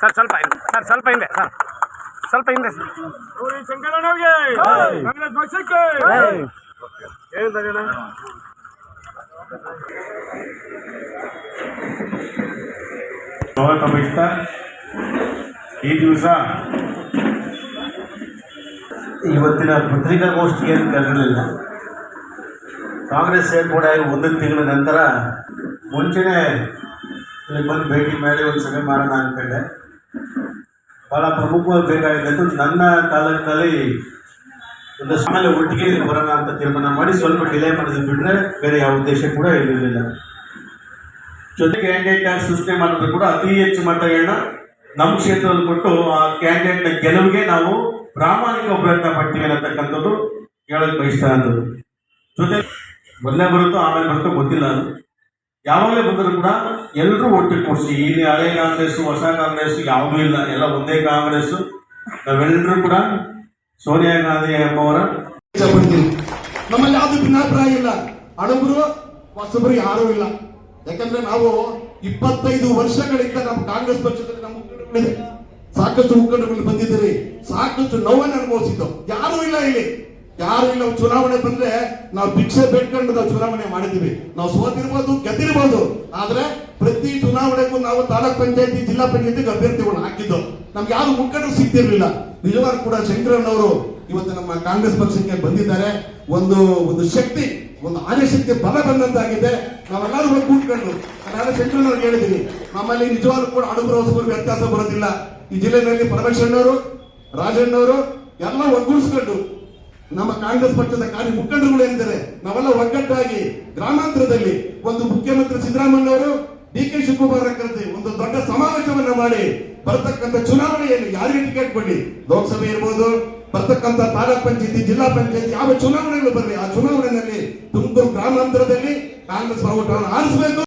Sir ಸ್ವಲ್ಪ ಹಿಂದೆ. Sir ಸ್ವಲ್ಪ ಹಿಂದೆ ಸರ್. ಸ್ವಲ್ಪ ಹಿಂದೆ ಸರ್. ಶಂಕರಣ್ಣವ್ರಿಗೆ ಕಾಂಗ್ರೆಸ್ ಪಕ್ಷಕ್ಕೆ ಏನು ಸ್ವಾಗತ ಬಯಸ್ತಾ ಈ ದಿವಸ ಇವತ್ತಿನ ಪತ್ರಿಕಾಗೋಷ್ಠಿ ಏನು ಕರೆದಿರಲಿಲ್ಲ. ಕಾಂಗ್ರೆಸ್ ಸೇರ್ಪಡೆ ಒಂದು ತಿಂಗಳ ನಂತರ ಮುಂಚೆನೇ ಇಲ್ಲಿ ಬಂದು ಭೇಟಿ ಮಾಡಿ ಒಂದು ಸಭೆ ಮಾಡೋಣ ಅಂದ್ಕೊಂಡೆ. ಭಾಳ ಪ್ರಮುಖವಾಗಿ ಬೇಕಾಗಿದ್ದು ನನ್ನ ತಾಲೂಕಿನಲ್ಲಿ ಒಂದು ಆಮೇಲೆ ಒಟ್ಟಿಗೆ ಬರೋಣ ಅಂತ ತೀರ್ಮಾನ ಮಾಡಿ ಸ್ವಲ್ಪ ಡಿಲೇ ಮಾಡಿದ್ರು ಬಿಟ್ಟರೆ ಬೇರೆ ಯಾವ ಉದ್ದೇಶ ಕೂಡ ಇರಲಿಲ್ಲ. ಜೊತೆಗೆ ಕ್ಯಾಂಡಿಡೇಟ್ ಆಗಿ ಸೃಷ್ಟಿ ಮಾಡಿದ್ರು ಕೂಡ ಅತಿ ಹೆಚ್ಚು ಮತಗಳನ್ನ ನಮ್ಮ ಕ್ಷೇತ್ರದಲ್ಲಿ ಕೊಟ್ಟು ಆ ಕ್ಯಾಂಡಿಡೇಟ್ನ ಗೆಲುವಿಗೆ ನಾವು ಪ್ರಾಮಾಣಿಕ ಪ್ರಯತ್ನ ಪಡ್ತೀವಿ ಅನ್ನತಕ್ಕಂಥದ್ದು ಹೇಳಕ್ ಬಯಸ್ತಾ ಇರೋದು. ಜೊತೆ ಮೊದಲೇ ಬರುತ್ತೋ ಆಮೇಲೆ ಬರುತ್ತೋ ಗೊತ್ತಿಲ್ಲ ಅದು. ಯಾವಾಗಲೇ ಬಂದರೂ ಕೂಡ ಎಲ್ಲರೂ ಒಟ್ಟು ಕೊಡಿಸಿ ಇಲ್ಲಿ ಹಳೆ ಕಾಂಗ್ರೆಸ್ ಹೊಸ ಕಾಂಗ್ರೆಸ್ ಯಾವುದೂ ಇಲ್ಲ, ಎಲ್ಲ ಒಂದೇ ಕಾಂಗ್ರೆಸ್ ನಾವೆಲ್ಲರೂ ಕೂಡ ಸೋನಿಯಾ ಗಾಂಧಿ ಎಂಬವರ ನಮ್ಮಲ್ಲಿ ಯಾವುದು ಭಿನ್ನಾಭಿಪ್ರಾಯ ಇಲ್ಲ. ಹಣಬರು ಹೊಸಬರು ಯಾರೂ ಇಲ್ಲ. ಯಾಕಂದ್ರೆ ನಾವು ಇಪ್ಪತ್ತೈದು ವರ್ಷಗಳಿಂದ ನಮ್ಮ ಕಾಂಗ್ರೆಸ್ ಪಕ್ಷದಲ್ಲಿ ನಮ್ಮ ಮುಖಂಡಗಳಿದೆ ಸಾಕಷ್ಟು ಮುಖಂಡಗಳು ಬಂದಿದ್ದೀರಿ. ಸಾಕಷ್ಟು ನೋವನ್ನು ಅನುಭವಿಸಿದ್ದವು. ಯಾರು ಇಲ್ಲ ಇಲ್ಲಿ. ಯಾರು ಇಲ್ಲ. ಚುನಾವಣೆ ಬಂದ್ರೆ ನಾವು ಭಿಕ್ಷೆ ಬೇಡ್ಕೊಂಡು ನಾವು ಚುನಾವಣೆ ಮಾಡಿದೀವಿ ನಾವು ಸೋತಿರ್ಬೋದು, ಗೆದ್ದಿರ್ಬೋದು. ಆದ್ರೆ ಪ್ರತಿ ಚುನಾವಣೆಗೂ ನಾವು ತಾಲೂಕ್ ಪಂಚಾಯತಿ, ಜಿಲ್ಲಾ ಪಂಚಾಯತಿ ಅಭ್ಯರ್ಥಿಗಳನ್ನ ಹಾಕಿದ್ದು ನಮ್ಗೆ ಯಾರು ಮುಖಂಡರು ಸಿಗ್ತಿರ್ಲಿಲ್ಲ. ನಿಜವಾಗ್ಲೂ ಕೂಡ ಶಂಕರಣ್ಣವರು ಇವತ್ತು ನಮ್ಮ ಕಾಂಗ್ರೆಸ್ ಪಕ್ಷಕ್ಕೆ ಬಂದಿದ್ದಾರೆ. ಒಂದು ಒಂದು ಶಕ್ತಿ ಒಂದು ಆನೆಶಕ್ತಿ ಬಲ ಬಂದಂತಾಗಿದೆ. ನಾವೆಲ್ಲರೂ ಹೋಗಿ ಕೂತ್ಕೊಂಡು ನಾನು ಶಂಕರಣ್ಣವ್ರು ಹೇಳಿದ್ದೀನಿ ನಮ್ಮಲ್ಲಿ ನಿಜವಾಗ್ಲೂ ಕೂಡ ಅಡುಗರು ವ್ಯತ್ಯಾಸ ಬರೋದಿಲ್ಲ. ಈ ಜಿಲ್ಲೆಯಲ್ಲಿ ಪರಮೇಶ್ವರನವರು, ರಾಜಣ್ಣವರು ಎಲ್ಲ ಒಗ್ಗೂಡಿಸ್ಕೊಂಡು, ನಮ್ಮ ಕಾಂಗ್ರೆಸ್ ಪಕ್ಷದ ಕಾರ್ಯ ಮುಖಂಡರುಗಳು ಏನಿದ್ದಾರೆ, ನಾವೆಲ್ಲ ಒಗ್ಗಟ್ಟಾಗಿ ಗ್ರಾಮಾಂತರದಲ್ಲಿ ಒಂದು ಮುಖ್ಯಮಂತ್ರಿ ಸಿದ್ದರಾಮಯ್ಯವರು ಡಿ ಕೆ ಶಿವಕುಮಾರ್ ಕರೆಸಿ ಒಂದು ದೊಡ್ಡ ಸಮಾವೇಶವನ್ನ ಮಾಡಿ ಬರತಕ್ಕಂತ ಚುನಾವಣೆಯಲ್ಲಿ ಯಾರಿಗೆ ಟಿಕೆಟ್ ಕೊಡಿ? ಲೋಕಸಭೆ ಇರ್ಬೋದು ಬರ್ತಕ್ಕಂಥ ತಾಲೂಕ್ ಪಂಚಾಯತಿ, ಜಿಲ್ಲಾ ಪಂಚಾಯತಿ, ಯಾವ ಚುನಾವಣೆಗಳು ಬರಲಿ, ಆ ಚುನಾವಣೆಯಲ್ಲಿ ತುಮಕೂರು ಗ್ರಾಮಾಂತರದಲ್ಲಿ ಕಾಂಗ್ರೆಸ್ ಬಾವುಟವನ್ನು ಆರಿಸಬೇಕು.